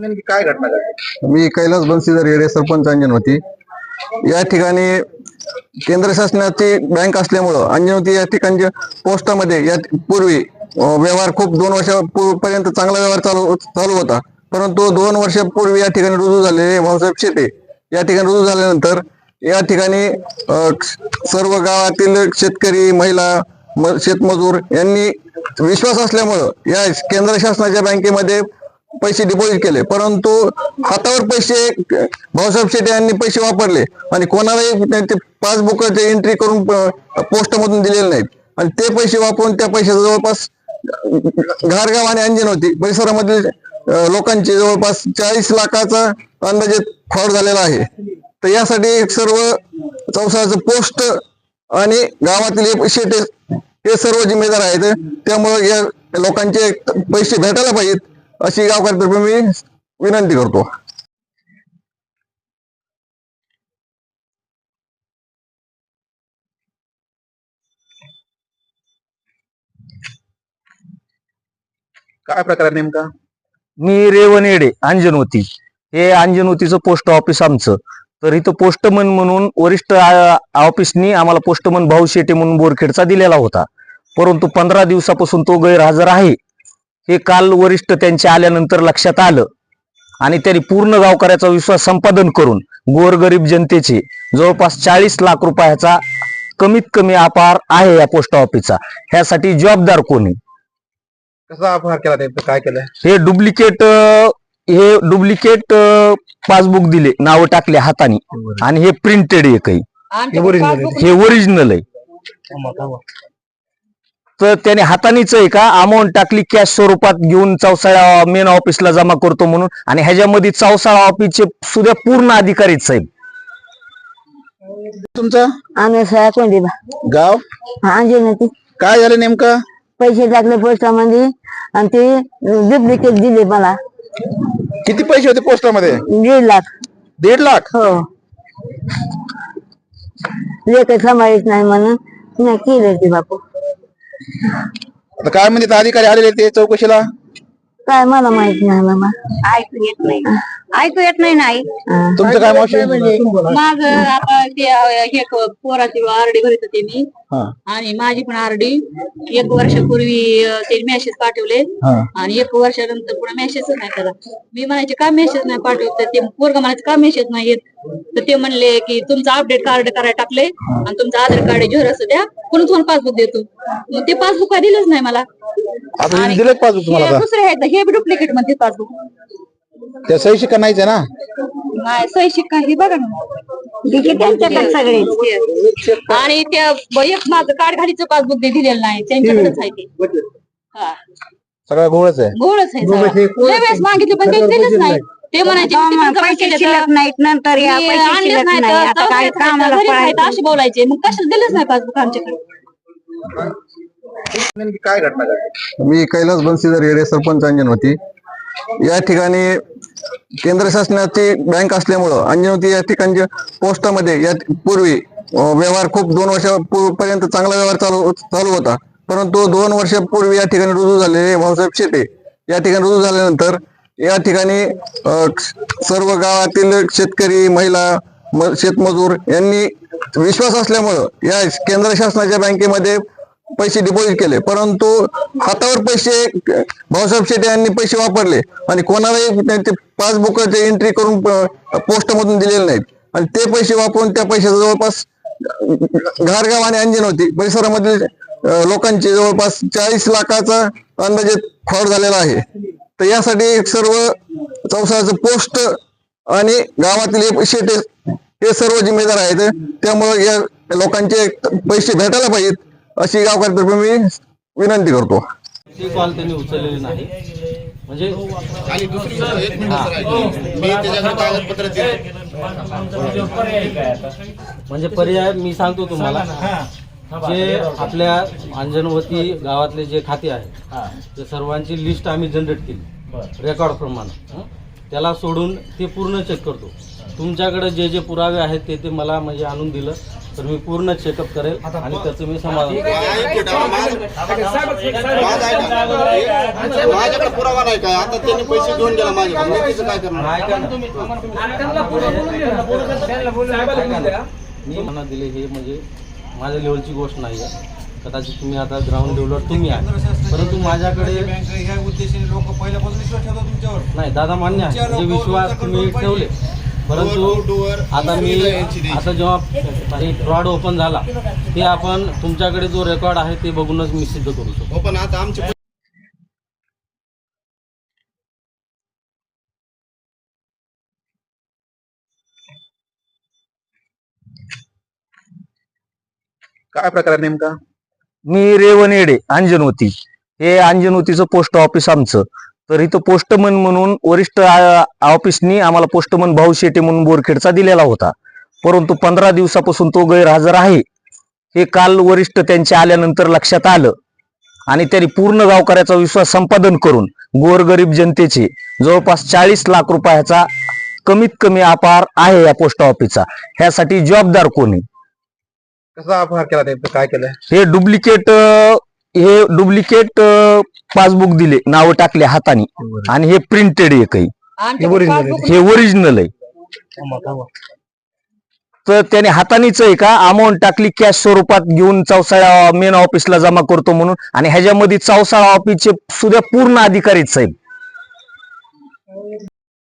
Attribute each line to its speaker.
Speaker 1: नेमकी काय घटना घडली?
Speaker 2: मी कैलास बनसीधर येडे सरपंच अंजनवती या ठिकाणी केंद्र शासनाची बँक असल्यामुळं अंजनवती या ठिकाणच्या पोस्टामध्ये या पूर्वी अं, व्यवहार खूप दोन वर्षापर्यंत चांगला व्यवहार चालू चालू होता. परंतु दोन वर्षापूर्वी या ठिकाणी रुजू झालेले भाऊसाहेब शेटे या ठिकाणी रुजू झाल्यानंतर या ठिकाणी अं, सर्व गावातील शेतकरी महिला म- शेतमजूर यांनी विश्वास असल्यामुळं या केंद्र शासनाच्या बँकेमध्ये पैसे डिपॉझिट केले. परंतु हातावर पैसे भाऊसाहेब शेटे यांनी पैसे वापरले आणि कोणालाही त्यांचे पासबुकाची एंट्री करून पोस्टमधून दिलेले नाहीत. आणि ते पैसे वापरून त्या पैशाचा जवळपास घारगाव आणि अंजन होती. परिसरामधील लोकांचे जवळपास चाळीस लाखाचा अंदाजे फॉड झालेला आहे. तर यासाठी सर्व चौसाळ्याचं पोस्ट आणि गावातील शेटे हे सर्व जिम्मेदार आहेत. त्यामुळे या लोकांचे पैसे भेटायला पाहिजेत. अशी गावकऱ्यातर्फे मी विनंती करतो.
Speaker 1: काय प्रकार नेमका?
Speaker 3: मी रेवनेडे अंजनवती हे अंजनवतीचं पोस्ट ऑफिस आमचं. तर इथं पोस्टमन म्हणून वरिष्ठ ऑफिसनी आम्हाला पोस्टमन भाऊ शेटे म्हणून बोरखेडचा दिलेला होता. परंतु पंधरा दिवसापासून तो गैरहजर आहे. हे काल वरिष्ठ त्यांच्या आल्यानंतर लक्षात आलं. आणि त्यांनी पूर्ण गावकऱ्याचा विश्वास संपादन करून गोरगरीब जनतेचे जवळपास चाळीस लाख रुपयाचा कमीत कमी अपार आहे या पोस्ट ऑफिसचा ह्यासाठी जबाबदार कोणी?
Speaker 1: कसा अपहार केला नेमकं? काय केलं?
Speaker 3: हे डुप्लिकेट हे डुप्लिकेट पासबुक दिले नाव टाकले हाताने. आणि हे प्रिंटेड एकही. हे ओरिजिनल आहे. तर त्याने हातानेच आहे का अमाऊंट टाकली कॅश स्वरूपात घेऊन चौसाळा मेन ऑफिसला जमा करतो म्हणून. आणि ह्याच्यामध्ये चौसाळा ऑफिसचे सुद्धा पूर्ण अधिकारीच साहेब
Speaker 1: तुमचं?
Speaker 4: आम्ही
Speaker 1: गाव?
Speaker 4: अंजनती
Speaker 1: काय झालं नेमकं?
Speaker 4: पैसे टाकले पोस्टामध्ये आणि ते डुप्लिकेट दिले मला.
Speaker 1: किती पैसे होते पोस्टामध्ये?
Speaker 4: दीड लाख.
Speaker 1: दीड लाख?
Speaker 4: हो. लेख सांभाळीच नाही म्हणून नाही केलं ते बापू.
Speaker 1: आता काय म्हणते अधिकारी आलेले ते चौकशीला?
Speaker 4: काय मला माहीत नाही मामा
Speaker 5: ऐकू येत नाही. ऐकू येत नाही नाही.
Speaker 1: तुमचं काय मावशी?
Speaker 5: माझ आता ते हे पोराची आरडी भरत होते मी.
Speaker 1: हा.
Speaker 5: आणि माझी पण आरडी. एक वर्षापूर्वी अं, ते मेसेज पाठवले.
Speaker 1: हा.
Speaker 5: आणि एक वर्षानंतर पुन्हा मेसेजच नाही त्याला मी म्हणायचे का मेसेज नाही पाठवत? तर ते पोरग म्हणायचे का मेसेज नाही येत? तर ते म्हणले की तुमचं अपडेट कार्ड करायला टाकले आणि तुमचं आधार कार्ड झेरॉक्स द्या. पुन्हा तुम्हाला पासबुक देतो. मग ते पासबुक काय दिलंच नाही मला.
Speaker 1: आता
Speaker 5: आणि
Speaker 1: दिलं पासबुक तुम्हाला
Speaker 5: हे
Speaker 1: आता.
Speaker 5: दुसरे आहेत हे बी डुप्लिकेट म्हणते पासबुक.
Speaker 1: त्या सही शिका नाहीच आहे ना?
Speaker 5: नाही सही शिक्का हे बघा ना.
Speaker 4: ठीक आहे त्यांच्याकडे सगळे?
Speaker 5: आणि त्या ब- एक माझं कार्ड घालीचं पासबुक ते दिलेलं नाही त्यांच्याकडेच आहे ते. हा.
Speaker 1: सगळा गोळच आहे.
Speaker 5: गोळच आहे सगळं. लय वेळेस मागितले पण ते दिलंच नाही. ते म्हणायचे जमा
Speaker 4: पैसे
Speaker 5: केले तर
Speaker 4: शिल्लक नाहीत नंतर या
Speaker 5: मी
Speaker 4: पैसे
Speaker 5: आणलेच
Speaker 4: शिल्लक
Speaker 5: नाही
Speaker 4: नाही.
Speaker 5: तर
Speaker 4: आता काय
Speaker 5: चौथ्यात आहे,
Speaker 4: कामाला
Speaker 5: घरीच आहे,
Speaker 4: पळायचं
Speaker 5: असे बोलायचे. मग कशाला दिलंच नाही पासबुक आमच्याकडे?
Speaker 1: नेमकी काय घटना घडली?
Speaker 2: मी कैलास बनसीधर येडे सरपंच अंजनवती या ठिकाणी केंद्र शासनाची बँक असल्यामुळं अंजनवती या ठिकाणच्या पोस्टामध्ये या पूर्वी व्यवहार खूप दोन वर्षापर्यंत चांगला व्यवहार चालू चालू होता. परंतु दोन वर्षापूर्वी या ठिकाणी रुजू झालेले भाऊसाहेब शेटे या ठिकाणी रुजू झाल्यानंतर या ठिकाणी सर्व गावातील शेतकरी महिला शेतमजूर यांनी विश्वास असल्यामुळं या केंद्र शासनाच्या बँकेमध्ये पैसे डिपॉझिट केले. परंतु हातावर पैसे भाऊसाहेब शेटे यांनी पैसे वापरले आणि कोणालाही त्यांचे पासबुकाची एंट्री करून पोस्टमधून दिलेले नाहीत. आणि ते पैसे वापरून त्या पैशाचा जवळपास घारगाव आणि अंजन होती. परिसरामधील लोकांचे जवळपास चाळीस लाखाचा अंदाजे फ्रॉड झालेला आहे. तर यासाठी सर्व चौसाळ्याचं पोस्ट आणि गावातील शेटे हे सर्व जिम्मेदार आहेत. त्यामुळे या लोकांचे पैसे भेटायला पाहिजेत. अशी गावकऱ्यातर्फे मी विनंती करतो.
Speaker 6: ती कॉल त्यांनी उचललेली नाही. म्हणजे म्हणजे पर्याय मी सांगतो तुम्हाला. जे आपल्या अंजनवती गावातले जे खाते आहे ते सर्वांची लिस्ट आम्ही जनरेट केली. रेकॉर्ड प्रमाणे. हं? त्याला सोडून ते पूर्ण चेक करतो. तुमच्याकडे जे जे पुरावे आहेत ते ते मला म्हणजे आणून दिलं. तर मी पूर्ण चेकअप करेल आणि त्याचं मी समाधान
Speaker 1: माझ्याकडे पुरावा नाही काय आता त्यांनी पैसे घेऊन गेला माझ्या मी तिचं काय करणार?
Speaker 6: ऐका ना. मी मना दिले हे म्हणजे माझ्या लेवलची गोष्ट नाही आहे. कदाचित तुम्ही आता ग्राउंड लेवलवर तुम्ही आहे. परंतु माझ्याकडे
Speaker 7: ह्या उद्देशाने लोक पहिल्यापासून विश्वास ठेवतात तुमच्यावर.
Speaker 6: नाही दादा मान्य आहे. म्हणजे विश्वास तुम्ही ठेवले. परंतु आता मी आता जेव्हा फ्रॉड ओपन झाला ते आपण तुमच्याकडे जो रेकॉर्ड आहे ते बघूनच मी सिद्ध करू शकतो.
Speaker 1: हो पण आता आमचे काय प्रकार नेमका?
Speaker 3: मी रेवनेडे अंजनवती. हे अंजनवतीचं पोस्ट ऑफिस आमचं. तर इथं पोस्टमन म्हणून वरिष्ठ ऑफिसनी आम्हाला पोस्टमन भाऊ शेटे म्हणून बोरखेडचा दिलेला होता. परंतु पंधरा दिवसापासून तो गैरहजर आहे. हे काल वरिष्ठ त्यांचे आल्यानंतर लक्षात आलं. आणि त्यांनी पूर्ण गावकऱ्याचा विश्वास संपादन करून गोरगरीब जनतेचे जवळपास चाळीस लाख रुपयाचा कमीत कमी अपार आहे या पोस्ट ऑफिसचा. ह्यासाठी जबाबदार कोणी?
Speaker 1: कसा अपहार केला काय केलं?
Speaker 3: हे डुप्लिकेट हे डुप्लिकेट पासबुक दिले नावं टाकले हाताने. आणि हे प्रिंटेड एकही. हे ओरिजिनल आहे. तर त्याने हातानेच आहे का अमाऊंट टाकली कॅश स्वरूपात घेऊन चौसाळा मेन ऑफिसला जमा करतो म्हणून. आणि ह्याच्यामध्ये चौसाळा ऑफिसचे सुद्धा पूर्ण अधिकारी आहेत. साहेब